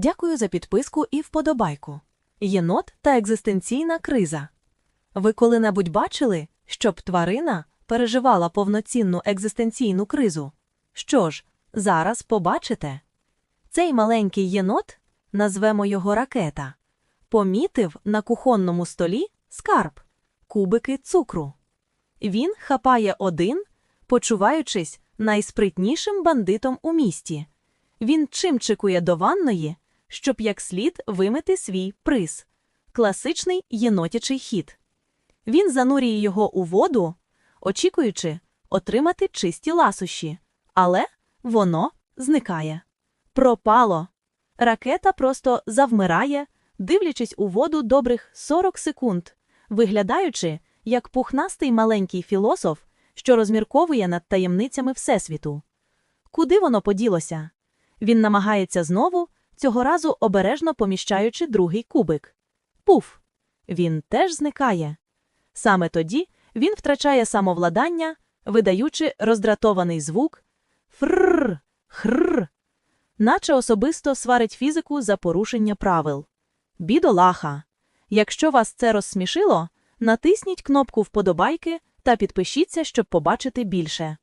Дякую за підписку і вподобайку. Єнот та екзистенційна криза. Ви коли-небудь бачили, щоб тварина переживала повноцінну екзистенційну кризу? Що ж, зараз побачите. Цей маленький єнот, назвемо його ракета, помітив на кухонному столі скарб кубики цукру. Він хапає один, почуваючись найспритнішим бандитом у місті. Він чимчикує до ванної, щоб як слід вимити свій приз. Класичний єнотячий хід. Він занурює його у воду, очікуючи отримати чисті ласощі, але воно зникає. Пропало. Ракета просто завмирає, дивлячись у воду добрих 40 секунд, виглядаючи як пухнастий маленький філософ, що розмірковує над таємницями Всесвіту. Куди воно поділося? Він намагається знову, цього разу обережно поміщаючи другий кубик. Пуф! Він теж зникає. Саме тоді він втрачає самовладання, видаючи роздратований звук фрррр, хрррр, наче особисто сварить фізику за порушення правил. Бідолаха! Якщо вас це розсмішило, натисніть кнопку вподобайки та підпишіться, щоб побачити більше.